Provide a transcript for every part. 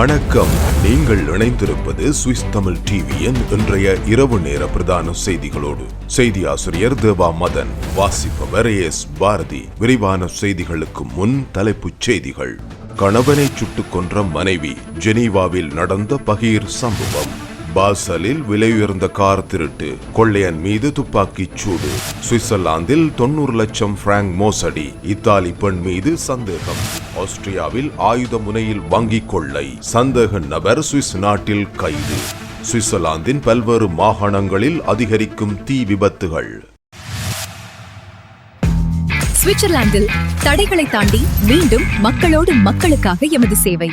வணக்கம். நீங்கள் இணைந்திருப்பது சுவிஸ் தமிழ் டிவியின் இன்றைய இரவு நேர பிரதான செய்திகளோடு. செய்தி ஆசிரியர் தேவா மதன் வாசிப்பவர் எஸ் பாரதி. விரிவான செய்திகளுக்கு முன் தலைப்புச் செய்திகள். கணவனை சுட்டுக் கொன்ற மனைவி ஜெனீவாவில் நடந்த பகீர் சம்பவம். பாசலில் விலையுயர்ந்த கார் திருட்டு. கொள்ளையன் மீது துப்பாக்கிச் சூடு. சுவிட்சர்லாந்தில் தொண்ணூறு லட்சம் பிராங்க் மோசடி. இத்தாலி பெண் மீது சந்தேகம். ஆஸ்திரியாவில் ஆயுத முனையில் வங்கிக் கொள்ளை. சந்தேக நபர் சுவிஸ் நாட்டில் கைது. சுவிட்சர்லாந்தின் பல்வேறு மாகாணங்களில் அதிகரிக்கும் தீ விபத்துகள். சுவிட்சர்லாந்தில் தடைகளை தாண்டி மீண்டும் மக்களோடு மக்களுக்காக எமது சேவை.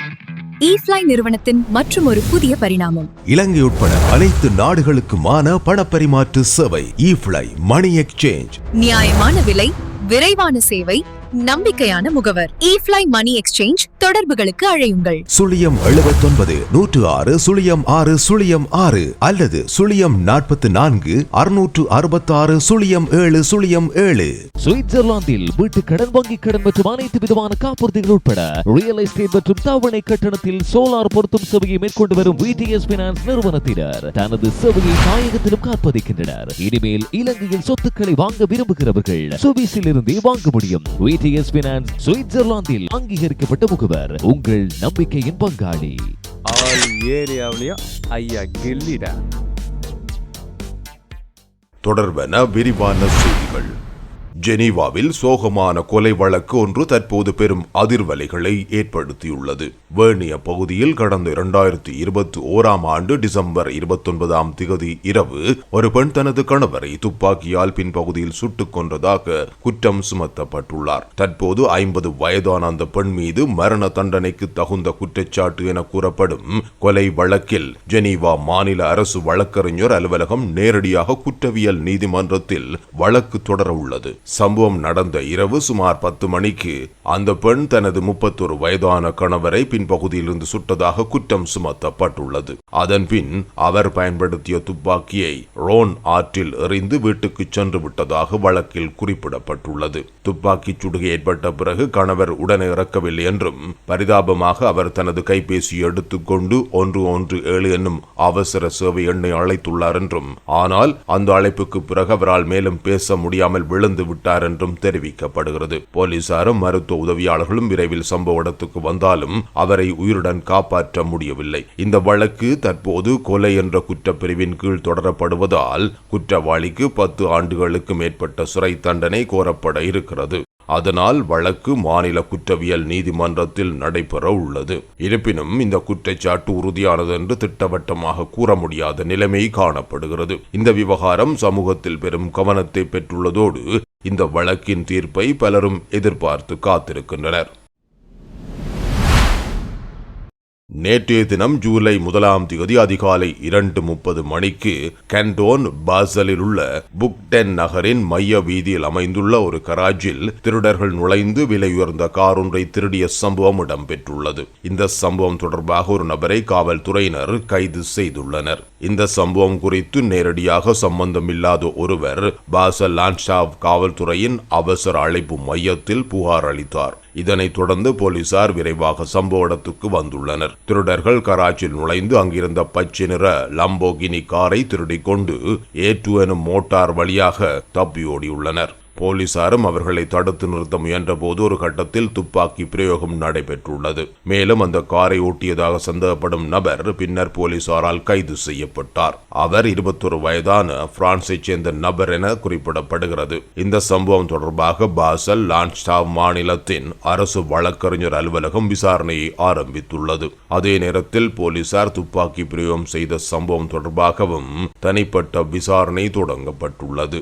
ஈஃப்ளை நிறுவனத்தின் மற்றும் ஒரு புதிய பரிணாமம். இலங்கை உட்பட அனைத்து நாடுகளுக்குமான பணப்பரிமாற்று சேவை இஃப்ளை மணி எக்ஸ்சேஞ்ச் நியாயமான விலை விரைவான சேவை நம்பிக்கையான முகவர். ஈஃப்ளை மணி எக்ஸ்சேஞ்ச் தொடர்புகளுக்கு அழையுங்கள். சுழியம் எழுபத்தொன்பது நூற்று ஆறு சுழியம் ஆறு சுழியம் ஆறு அல்லது சுழியம் நாற்பத்தி நான்கு அறுநூற்று அறுபத்தாறு சுழியம் ஏழு சுழியம் ஏழு. சுவிட்சர்லாந்தில் வீட்டு கடன் வங்கி கடன் மற்றும் அனைத்து விதமான காப்புறுதிகள் உட்பட ரியல் எஸ்டேட் மற்றும் தவணை கட்டணத்தில் சோலார் பொருத்தும் சேவையை மேற்கொண்டு வரும் விடிஎஸ் பினான்ஸ் நிறுவனத்தினர் தனது சேவையை தாயகத்திலும் காப்பதிக்கின்றனர். இனிமேல் இலங்கையில் சொத்துக்களை வாங்க விரும்புகிறவர்கள் சுவிஸில் இருந்தே வாங்க முடியும். விடிஎஸ் பினான்ஸ் சுவிட்சர்லாந்தில் அங்கீகரிக்கப்பட்ட முகவர் உங்கள் நம்பிக்கையின் பங்காளி. ஆல் ஏரியாவிலையும் ஐயா கில்லிடா. தொடர்பென விரிவான செய்திகள். ஜெனீவாவில் சோகமான கொலை வழக்கு ஒன்று தற்போது பெரும் அதிர்வலைகளை ஏற்படுத்தியுள்ளது. வேர்னிய பகுதியில் கடந்த இரண்டாயிரத்தி இருபத்தி ஓராம் ஆண்டு டிசம்பர் இருபத்தொன்பதாம் திகதி இரவு ஒரு பெண் தனது கணவரை துப்பாக்கியால் பின்பகுதியில் சுட்டுக் கொன்றதாக குற்றம் சுமத்தப்பட்டுள்ளார். தற்போது ஐம்பது வயதான அந்த பெண் மீது மரண தண்டனைக்கு தகுந்த குற்றச்சாட்டு என கூறப்படும் கொலை வழக்கில் ஜெனீவா மாநில அரசு வழக்கறிஞர் அலுவலகம் நேரடியாக குற்றவியல் நீதிமன்றத்தில் வழக்கு தொடர உள்ளது சம்பவம் நடந்த இரவு சுமார் பத்து மணிக்கு அந்த பெண் தனது முப்பத்தொரு வயதான கணவரை பின்பகுதியிலிருந்து சுட்டதாக குற்றம் சுமத்தப்பட்டுள்ளது. அதன் பின் அவர் பயன்படுத்திய துப்பாக்கியை ரோன் ஆற்றில் எறிந்து வீட்டுக்கு சென்று விட்டதாக வழக்கில் குறிப்பிடப்பட்டுள்ளது. துப்பாக்கி சுடுகை ஏற்பட்ட பிறகு கணவர் உடனே இறக்கவில்லை என்றும் பரிதாபமாக அவர் தனது கைபேசியை எடுத்துக்கொண்டு ஒன்று ஒன்று ஏழு என்னும் அவசர சேவை எண்ணை அழைத்துள்ளார் என்றும் ஆனால் அந்த அழைப்புக்கு பிறகு அவரால் மேலும் பேச முடியாமல் விழுந்து விட்டார் என்றும் தெரிவிக்கப்படுகிறது. போலீசாரும் மருத்துவ உதவியாளர்களும் விரைவில் சம்பவ இடத்துக்கு வந்தாலும் அவரை உயிருடன் காப்பாற்ற முடியவில்லை. இந்த வழக்கு தற்போது கொலை என்ற குற்றப்பிரிவின் கீழ் தொடரப்படுவதால் குற்றவாளிக்கு பத்து ஆண்டுகளுக்கு மேற்பட்ட சிறை தண்டனை கோரப்பட இருக்கிறது. அதனால் வழக்கு மாநில குற்றவியல் நீதிமன்றத்தில் நடைபெற உள்ளது. இருப்பினும் இந்த குற்றச்சாட்டு உறுதியானது என்று திட்டவட்டமாக கூற முடியாத நிலைமை காணப்படுகிறது. இந்த விவகாரம் சமூகத்தில் பெரும் கவனத்தை பெற்றுள்ளதோடு இந்த வழக்கின் தீர்ப்பை பலரும் எதிர்பார்த்து காத்திருக்கின்றனர். நேற்றைய தினம் ஜூலை முதலாம் தேதி அதிகாலை இரண்டு முப்பது மணிக்கு கண்டோன் பாசலில் உள்ள புக்டென் நகரின் மைய வீதியில் அமைந்துள்ள ஒரு கராஜில் திருடர்கள் நுழைந்து விலையுயர்ந்த கார் ஒன்றை திருடிய சம்பவம் இடம்பெற்றுள்ளது. இந்த சம்பவம் தொடர்பாக ஒரு நபரை காவல்துறையினர் கைது செய்துள்ளனர். இந்த சம்பவம் குறித்து நேரடியாக சம்பந்தமில்லாத ஒருவர் பாசல் லான்ஷாவ் காவல்துறையின் அவசர அழைப்பு மையத்தில் புகார் அளித்தார். இதனைத் தொடர்ந்து போலீசார் விரைவாக சம்பவ இடத்துக்கு வந்துள்ளனர். திருடர்கள் கராச்சியில் நுழைந்து அங்கிருந்த பச்சை நிற லம்போகினி காரை திருடிக் கொண்டு ஏற்று எனும் மோட்டார் வழியாக தப்பியோடியுள்ளனர். போலீசாரும் அவர்களை தடுத்து நிறுத்த முயன்றபோது ஒரு கட்டத்தில் துப்பாக்கி பிரயோகம் நடைபெற்றுள்ளது. மேலும் அந்த காரை ஓட்டியதாக சந்தேகப்படும் நபர் பின்னர் போலீசாரால் கைது செய்யப்பட்டார். அவர் இருபத்தொரு வயதான பிரான்சைச் சேர்ந்த நபர் என குறிப்பிடப்படுகிறது. இந்த சம்பவம் தொடர்பாக பாசல் லான்ஸ்டாவ் மாநிலத்தின் அரசு வழக்கறிஞர் அலுவலகம் விசாரணையை ஆரம்பித்துள்ளது. அதே நேரத்தில் போலீசார் துப்பாக்கி பிரயோகம் செய்த சம்பவம் தொடர்பாகவும் தனிப்பட்ட விசாரணை தொடங்கப்பட்டுள்ளது.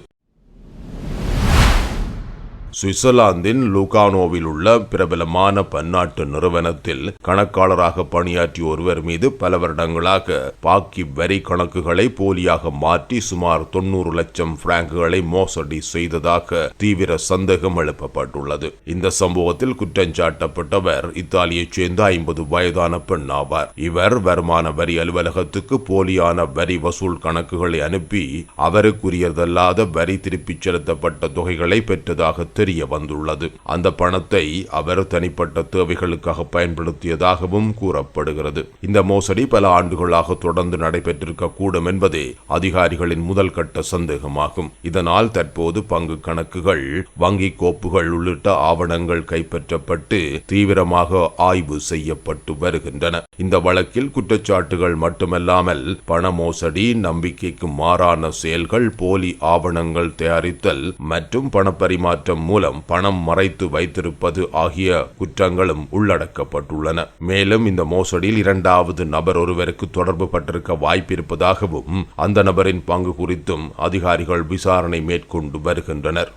சுவிட்சர்லாந்தின் லூகானோவில் உள்ள பிரபலமான பன்னாட்டு நிறுவனத்தில் கணக்காளராக பணியாற்றிய ஒருவர் மீது பல வருடங்களாக பாக்கி வரி கணக்குகளை போலியாக மாற்றி சுமார் தொண்ணூறு லட்சம் பிராங்குகளை மோசடி செய்ததாக தீவிர சந்தேகம் எழுப்பப்பட்டுள்ளது. இந்த சம்பவத்தில் குற்றஞ்சாட்டப்பட்டவர் இத்தாலியைச் சேர்ந்த ஐம்பது வயதான பெண் ஆவார். இவர் வருமான வரி அலுவலகத்துக்கு போலியான வரி வசூல் கணக்குகளை அனுப்பி அவருக்குரியதல்லாத வரி திருப்பிச் செலுத்தப்பட்ட தொகைகளை பெற்றதாக தெரிய வந்துள்ளது. அந்த பணத்தை அவர் தனிப்பட்ட தேவைகளுக்காக பயன்படுத்தியதாகவும் கூறப்படுகிறது. இந்த மோசடி பல ஆண்டுகளாக தொடர்ந்து நடைபெற்றிருக்க கூடும் என்பதே அதிகாரிகளின் முதல் கட்ட சந்தேகமாகும். இதனால் தற்போது பங்கு கணக்குகள் வங்கி கோப்புகள் உள்ளிட்ட ஆவணங்கள் கைப்பற்றப்பட்டு தீவிரமாக ஆய்வு செய்யப்பட்டு வருகின்றன. இந்த வழக்கில் குற்றச்சாட்டுகள் மட்டுமல்லாமல் பண மோசடி நம்பிக்கைக்கு மாறான செயல்கள் போலி ஆவணங்கள் தயாரித்தல் மற்றும் பணப்பரிமாற்றம் மூலம் பணம் மறைத்து வைத்திருப்பது ஆகிய குற்றங்களும் உள்ளடக்கப்பட்டுள்ளன. மேலும் இந்த மோசடியில் இரண்டாவது நபர் ஒருவருக்கு தொடர்பு பட்டிருக்க வாய்ப்பிருப்பதாகவும் அந்த நபரின் பங்கு குறித்தும் அதிகாரிகள் விசாரணை மேற்கொண்டு வருகின்றனர்.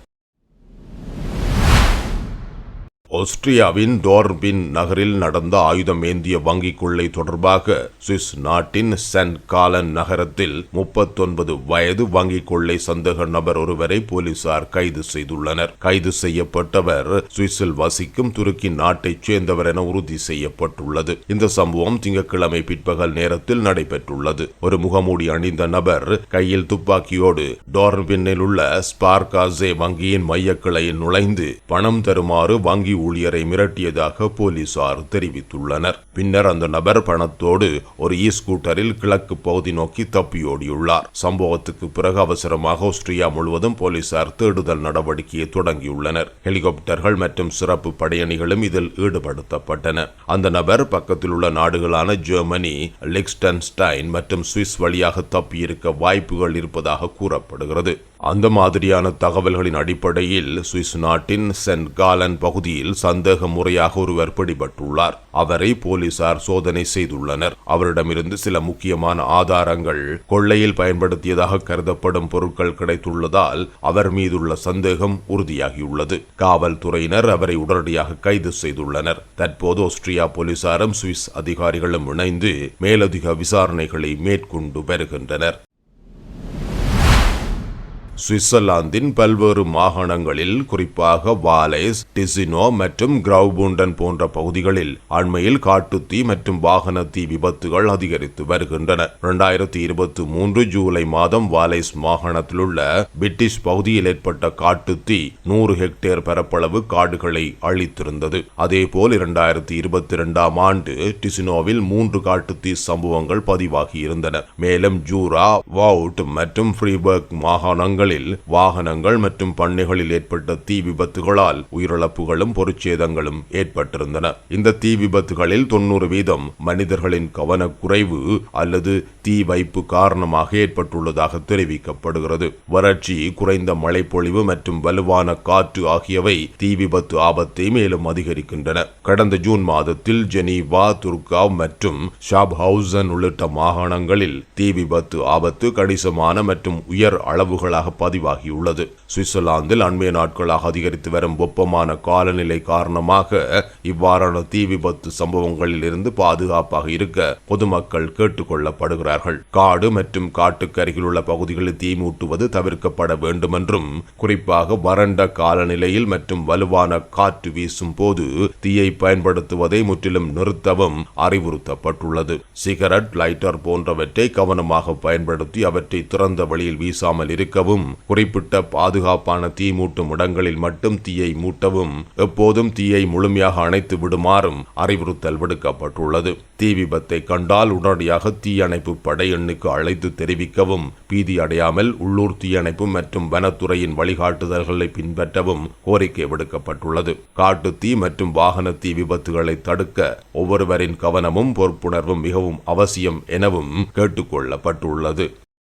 ஆஸ்திரியாவின் டோர்பின் நகரில் நடந்த ஆயுதம் ஏந்திய வங்கி கொள்ளை தொடர்பாக சுவிஸ் நாட்டின் சென்ட் காலன் நகரத்தில் முப்பத்தொன்பது வயது வங்கி கொள்ளை சந்தேக நபர் ஒருவரை போலீசார் கைது செய்துள்ளனர். கைது செய்யப்பட்டவர் சுவிஸில் வசிக்கும் துருக்கி நாட்டைச் சேர்ந்தவர் என உறுதி செய்யப்பட்டுள்ளது. இந்த சம்பவம் திங்கட்கிழமை பிற்பகல் நேரத்தில் நடைபெற்றுள்ளது. ஒரு முகமூடி அணிந்த நபர் கையில் துப்பாக்கியோடு டோர்பின்னில் உள்ள ஸ்பார்காசே வங்கியின் மையக்கிளையில் நுழைந்து பணம் தருமாறு வங்கி ஊழியரை மிரட்டியதாக போலீசார் தெரிவித்துள்ளனர். பின்னர் அந்த நபர் பணத்தோடு ஒரு இ ஸ்கூட்டரில் கிழக்கு பகுதி நோக்கி தப்பியோடியுள்ளார். சம்பவத்துக்கு பிறகு அவசரமாக ஆஸ்திரியா முழுவதும் போலீசார் தேடுதல் நடவடிக்கையை தொடங்கியுள்ளனர். ஹெலிகாப்டர்கள் மற்றும் சிறப்பு படையணிகளும் இதில் ஈடுபடுத்தப்பட்டன. அந்த நபர் பக்கத்தில் உள்ள நாடுகளான ஜெர்மனி லெக்ஸ்டன்ஸ்டைன் மற்றும் சுவிஸ் வழியாக தப்பியிருக்க வாய்ப்புகள் இருப்பதாக கூறப்படுகிறது. அந்த மாதிரியான தகவல்களின் அடிப்படையில் சுவிஸ் நாட்டின் சென்ட் காலன் பகுதியில் சந்தேக முறையாக ஒருவர் பிடிபட்டுள்ளார். அவரை போலீசார் சோதனை செய்துள்ளனர். அவரிடமிருந்து சில முக்கியமான ஆதாரங்கள் கொள்ளையில் பயன்படுத்தியதாக கருதப்படும் பொருட்கள் கிடைத்துள்ளதால் அவர் மீதுள்ள சந்தேகம் உறுதியாகியுள்ளது. காவல்துறையினர் அவரை உடனடியாக கைது செய்துள்ளனர். தற்போது ஆஸ்திரியா போலீசாரும் சுவிஸ் அதிகாரிகளும் இணைந்து மேலதிக விசாரணைகளை மேற்கொண்டு வருகின்றனர். சுவிட்சர்லாந்தின் பல்வேறு மாகாணங்களில் குறிப்பாக வாலேஸ் டிசினோ மற்றும் கிரவுபூண்டன் போன்ற பகுதிகளில் அண்மையில் காட்டுத்தீ மற்றும் வாகன தீ விபத்துகள் அதிகரித்து வருகின்றன. இரண்டாயிரத்தி இருபத்தி மூன்று ஜூலை மாதம் வாலேஸ் மாகாணத்தில் உள்ள பிரிட்டிஷ் பகுதியில் ஏற்பட்ட காட்டுத்தீ நூறு ஹெக்டேர் பரப்பளவு காடுகளை அழித்திருந்தது. அதேபோல் இரண்டாயிரத்தி இருபத்தி இரண்டாம் ஆண்டு டிசினோவில் மூன்று காட்டுத்தீ சம்பவங்கள் பதிவாகி இருந்தன. மேலும் ஜூரா வவுட் மற்றும் ஃப்ரீபர்க் மாகாணங்கள் மாகாணங்களில் வாகனங்கள் மற்றும் பண்ணைகளில் ஏற்பட்ட தீ விபத்துகளால் உயிரிழப்புகளும் பொருட்சேதங்களும் ஏற்பட்டிருந்தன. இந்த தீ விபத்துகளில் தொன்னூறு வீதம் மனிதர்களின் கவனக்குறைவு அல்லது தீ வைப்பு காரணமாக ஏற்பட்டுள்ளதாக தெரிவிக்கப்படுகிறது. வறட்சி குறைந்த மழைப்பொழிவு மற்றும் வலுவான காற்று ஆகியவை தீ விபத்து ஆபத்தை மேலும் அதிகரிக்கின்றன. கடந்த ஜூன் மாதத்தில் ஜெனீவா துர்காவ் மற்றும் ஷாப்ஹவுசன் உள்ளிட்ட மாகாணங்களில் தீ விபத்து ஆபத்து கணிசமான மற்றும் உயர் அளவுகளாக பதிவாகியுள்ளது. சுவிட்சர்லாந்தில் அண்மைய நாட்களாக அதிகரித்து வரும் வெப்பமான காலநிலை காரணமாக இவ்வாறான தீ விபத்து சம்பவங்களில் இருந்து பாதுகாப்பாக இருக்க பொதுமக்கள் கேட்டுக்கொள்ளப்படுகிறார்கள். காடு மற்றும் காட்டுக்கு அருகில் உள்ள பகுதிகளில் தீ மூட்டுவது தவிர்க்கப்பட வேண்டுமென்றும் குறிப்பாக வறண்ட காலநிலையில் மற்றும் வலுவான காற்று வீசும் போது தீயை பயன்படுத்துவதை முற்றிலும் நிறுத்தவும் அறிவுறுத்தப்பட்டுள்ளது. சிகரெட் லைட்டர் போன்றவற்றை கவனமாக பயன்படுத்தி அவற்றை திறந்த வழியில் வீசாமல் இருக்கவும் குறிப்பிட்ட பாதுகாப்பான தீ மூட்டும் இடங்களில் மட்டும் தீயை மூட்டவும் எப்போதும் தீயை முழுமையாக அணைத்து விடுமாறும் அறிவுறுத்தல் விடுக்கப்பட்டுள்ளது. தீ விபத்தை கண்டால் உடனடியாக தீயணைப்பு படை எண்ணுக்கு அழைத்து தெரிவிக்கவும் பீதி அடையாமல் உள்ளூர் தீயணைப்பு மற்றும் வனத்துறையின் வழிகாட்டுதல்களை பின்பற்றவும் கோரிக்கை விடுக்கப்பட்டுள்ளது. காட்டு தீ மற்றும் வாகன தீ விபத்துகளை தடுக்க ஒவ்வொருவரின் கவனமும் பொறுப்புணர்வும் மிகவும் அவசியம் எனவும் கேட்டுக்கொள்ளப்பட்டுள்ளது.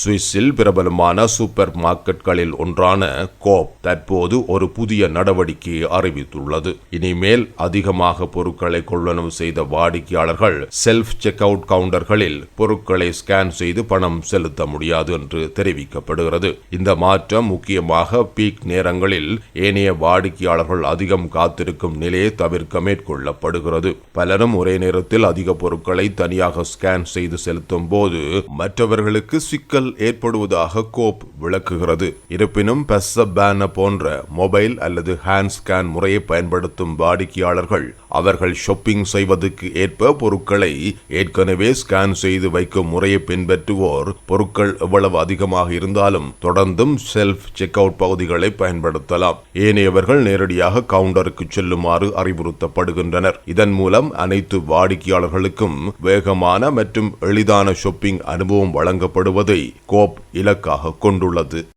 சுவிஸில் பிரபலமான சூப்பர் மார்க்கெட்களில் ஒன்றான கோப் தற்போது ஒரு புதிய நடவடிக்கையை அறிவித்துள்ளது. இனிமேல் அதிகமாக பொருட்களை கொள்ளளவு செய்த வாடிக்கையாளர்கள் செல்ஃப் செக் அவுட் கவுண்டர்களில் பொருட்களை ஸ்கேன் செய்து பணம் செலுத்த முடியாது என்று தெரிவிக்கப்படுகிறது. இந்த மாற்றம் முக்கியமாக பீக் நேரங்களில் ஏனைய வாடிக்கையாளர்கள் அதிகம் காத்திருக்கும் நிலையை தவிர்க்க மேற்கொள்ளப்படுகிறது. பலரும் ஒரே நேரத்தில் அதிக பொருட்களை தனியாக ஸ்கேன் செய்து செலுத்தும் போது மற்றவர்களுக்கு சிக்கல் ஏற்படுவதாக கோப் விளக்குகிறது. இருப்பினும் பெஸ்ஸபேன போன்ற மொபைல் அல்லது ஹேண்ட் ஸ்கேன் முறையை பயன்படுத்தும் வாடிக்கையாளர்கள் அவர்கள் ஷாப்பிங் செய்வதற்கு ஏற்ப பொருட்களை ஏற்கனவே ஸ்கேன் செய்து வைக்கும் முறையை பின்பற்றுவோர் பொருட்கள் எவ்வளவு அதிகமாக இருந்தாலும் தொடர்ந்தும் செல்ஃப் செக் அவுட் பகுதிகளை பயன்படுத்தலாம். ஏனையவர்கள் நேரடியாக கவுண்டருக்கு செல்லுமாறு அறிவுறுத்தப்படுகின்றனர். இதன் மூலம் அனைத்து வாடிக்கையாளர்களுக்கும் வேகமான மற்றும் எளிதான ஷாப்பிங் அனுபவம் வழங்கப்படுவதை கோப் இலக்காக கொண்டுள்ளது.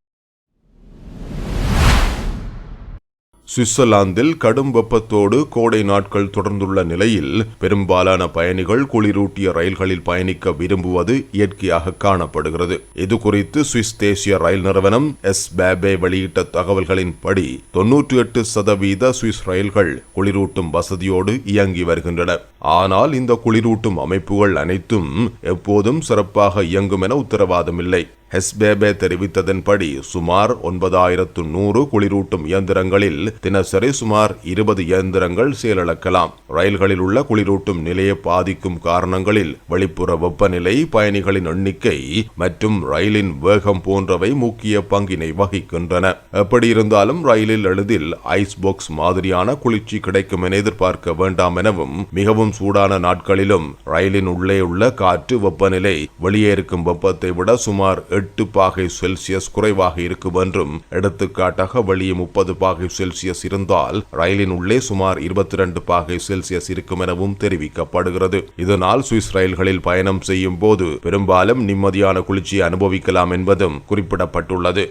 சுவிட்சர்லாந்தில் கடும் வெப்பத்தோடு கோடை நாட்கள் தொடர்ந்துள்ள நிலையில் பெரும்பாலான பயணிகள் குளிரூட்டிய ரயில்களில் பயணிக்க விரும்புவது இயற்கையாக காணப்படுகிறது. இது குறித்து சுவிஸ் தேசிய ரயில் நிறுவனம் எஸ் பேபே வெளியிட்ட தகவல்களின்படி தொன்னூற்றி எட்டு சதவீத சுவிஸ் ரயில்கள் குளிரூட்டும் வசதியோடு இயங்கி வருகின்றன. ஆனால் இந்த குளிரூட்டும் அமைப்புகள் அனைத்தும் எப்போதும் சிறப்பாக இயங்கும் என உத்தரவாதமில்லை. ஹெஸ்பேபே தெரிவித்ததன்படி சுமார் ஒன்பதாயிரத்து நூறு குளிரூட்டும் இயந்திரங்களில் தினசரி சுமார் இருபது இயந்திரங்கள் செயலிழக்கலாம். ரயில்களில் உள்ள குளிரூட்டும் நிலையை பாதிக்கும் காரணங்களில் வெளிப்புற வெப்பநிலை பயணிகளின் எண்ணிக்கை மற்றும் ரயிலின் வேகம் போன்றவை முக்கிய பங்கினை வகிக்கின்றன. எப்படி இருந்தாலும் ரயிலில் எளிதில் ஐஸ் பாக்ஸ் மாதிரியான குளிர்ச்சி கிடைக்கும் என எதிர்பார்க்க வேண்டாம் எனவும் மிகவும் சூடான நாட்களிலும் ரயிலின் உள்ளே உள்ள காற்று வெப்பநிலை வெளியே இருக்கும் வெப்பத்தை விட சுமார் எட்டு பாகை செல்சியஸ் குறைவாக இருக்கும் என்றும் எடுத்துக்காட்டாக வெளியே முப்பது பாகை செல்சியஸ் இருந்தால் ரயிலின் உள்ளே சுமார் இருபத்தி இரண்டு பாகை செல்சியஸ் இருக்கும் எனவும் தெரிவிக்கப்படுகிறது. இதனால் சுவிஸ் ரயில்களில் பயணம் செய்யும் போது பெரும்பாலும் நிம்மதியான குளிர்ச்சியை அனுபவிக்கலாம் என்பதும் குறிப்பிடப்பட்டுள்ளது.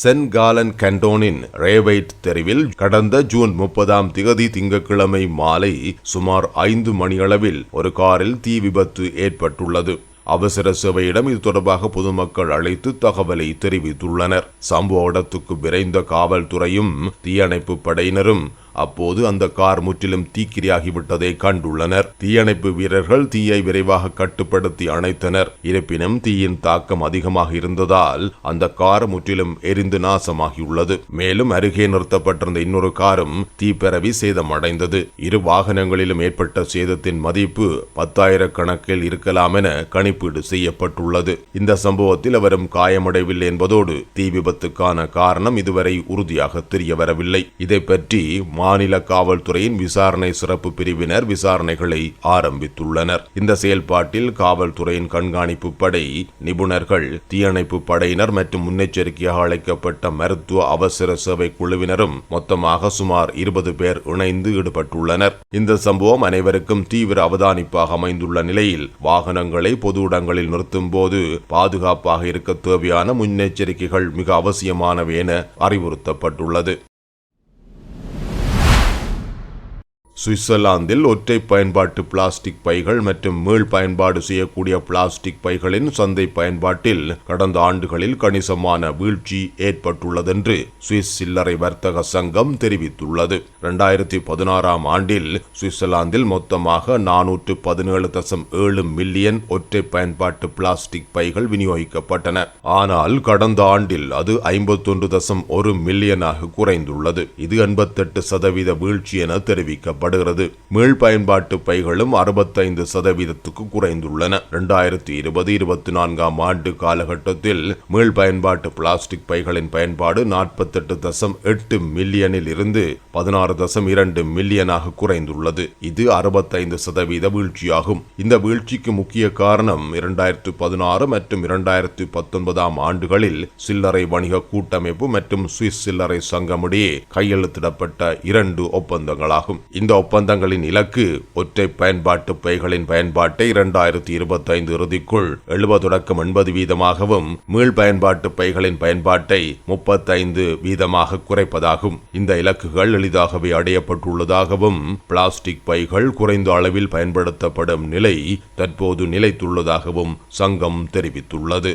சென்காலன் கண்டோனின் ரேவைட் தெருவில் கடந்த ஜூன் முப்பதாம் திகதி திங்கட்கிழமை மாலை சுமார் ஐந்து மணியளவில் ஒரு காரில் தீ விபத்து ஏற்பட்டுள்ளது. அவசர சேவையிடம் இது தொடர்பாக பொதுமக்கள் அழைத்து தகவலை தெரிவித்துள்ளனர். சம்பவ இடத்துக்கு விரைந்த காவல்துறையும் தீயணைப்பு படையினரும் அப்போது அந்த கார் முற்றிலும் தீக்கிரையாகிவிட்டதை கண்டுள்ளனர். தீயணைப்பு வீரர்கள் தீயை விரைவாக கட்டுப்படுத்தி அணைத்தனர். இருப்பினும் தீயின் தாக்கம் அதிகமாக இருந்ததால் அந்த கார் முற்றிலும் எரிந்து நாசமாகியுள்ளது. மேலும் அருகே நிறுத்தப்பட்டிருந்த இன்னொரு காரும் தீப்பரவி சேதமடைந்தது. இரு வாகனங்களிலும் ஏற்பட்ட சேதத்தின் மதிப்பு பத்தாயிரக்கணக்கில் இருக்கலாம் என கணிப்பீடு செய்யப்பட்டுள்ளது. இந்த சம்பவத்தில் அவரும் காயமடையவில்லை என்பதோடு தீ விபத்துக்கான காரணம் இதுவரை உறுதியாக தெரியவரவில்லை. இதை பற்றி மாநில காவல்துறையின் விசாரணை சிறப்பு பிரிவினர் விசாரணைகளை ஆரம்பித்துள்ளனர். இந்த செயல்பாட்டில் காவல்துறையின் கண்காணிப்பு படை நிபுணர்கள் தீயணைப்பு படையினர் மற்றும் முன்னெச்சரிக்கையாக அழைக்கப்பட்ட மருத்துவ அவசர சேவை குழுவினரும் மொத்தமாக சுமார் இருபது பேர் இணைந்து ஈடுபட்டுள்ளனர். இந்த சம்பவம் அனைவருக்கும் தீவிர அவதானிப்பாக அமைந்துள்ள நிலையில் வாகனங்களை பொது இடங்களில் நிறுத்தும் போது பாதுகாப்பாக இருக்க தேவையான முன்னெச்சரிக்கைகள் மிக அவசியமானவை என அறிவுறுத்தப்பட்டுள்ளது. சுவிட்சர்லாந்தில் ஒற்றை பயன்பாட்டு பிளாஸ்டிக் பைகள் மற்றும் மீள் பயன்பாடு செய்யக்கூடிய பிளாஸ்டிக் பைகளின் சந்தை பயன்பாட்டில் கடந்த ஆண்டுகளில் கணிசமான வீழ்ச்சி ஏற்பட்டுள்ளதென்று சுவிஸ் சில்லறை வர்த்தக சங்கம் தெரிவித்துள்ளது. இரண்டாயிரத்தி பதினாறாம் ஆண்டில் சுவிட்சர்லாந்தில் மொத்தமாக நானூற்று பதினேழு தசம் ஏழு மில்லியன் ஒற்றை பயன்பாட்டு பிளாஸ்டிக் பைகள் விநியோகிக்கப்பட்டன. ஆனால் கடந்த ஆண்டில் அது ஐம்பத்தொன்று தசம் ஒரு மில்லியனாக குறைந்துள்ளது. இது எண்பத்தெட்டு சதவீத வீழ்ச்சி என தெரிவிக்கப்பட்டது. காணப்படுகிறது. மீள் பயன்பாட்டு பைகளும் அறுபத்தைந்து சதவீதத்துக்கு குறைந்துள்ளன. இரண்டாயிரத்தி இருபது இருபத்தி நான்காம் ஆண்டு காலகட்டத்தில் மீள் பயன்பாட்டு பிளாஸ்டிக் பைகளின் பயன்பாடு நாற்பத்தெட்டு தசம் எட்டு மில்லியனில் இருந்து பதினாறு தசம் இரண்டு மில்லியனாக குறைந்துள்ளது. இது அறுபத்தைந்து சதவீத வீழ்ச்சியாகும். இந்த வீழ்ச்சிக்கு முக்கிய காரணம் இரண்டாயிரத்து பதினாறு மற்றும் இரண்டாயிரத்து பத்தொன்பதாம் ஆண்டுகளில் சில்லறை வணிக கூட்டமைப்பு மற்றும் சுவிஸ் சில்லறை சங்கமிடையே கையெழுத்திடப்பட்ட இரண்டு ஒப்பந்தங்களாகும். இந்த ஒப்பந்தங்களின் இலக்கு ஒற்றை பயன்பாட்டு பைகளின் பயன்பாட்டை இரண்டாயிரத்தி இருபத்தைந்து இறுதிக்குள் எழுபது தொடக்கம் எண்பது வீதமாகவும் மீள் பயன்பாட்டு பைகளின் பயன்பாட்டை முப்பத்தைந்து வீதமாக குறைப்பதாகும். இந்த இலக்குகள் எளிதாகவே அடையப்பட்டுள்ளதாகவும் பிளாஸ்டிக் பைகள் குறைந்த அளவில் பயன்படுத்தப்படும் நிலை தற்போது நிலைத்துள்ளதாகவும் சங்கம் தெரிவித்துள்ளது.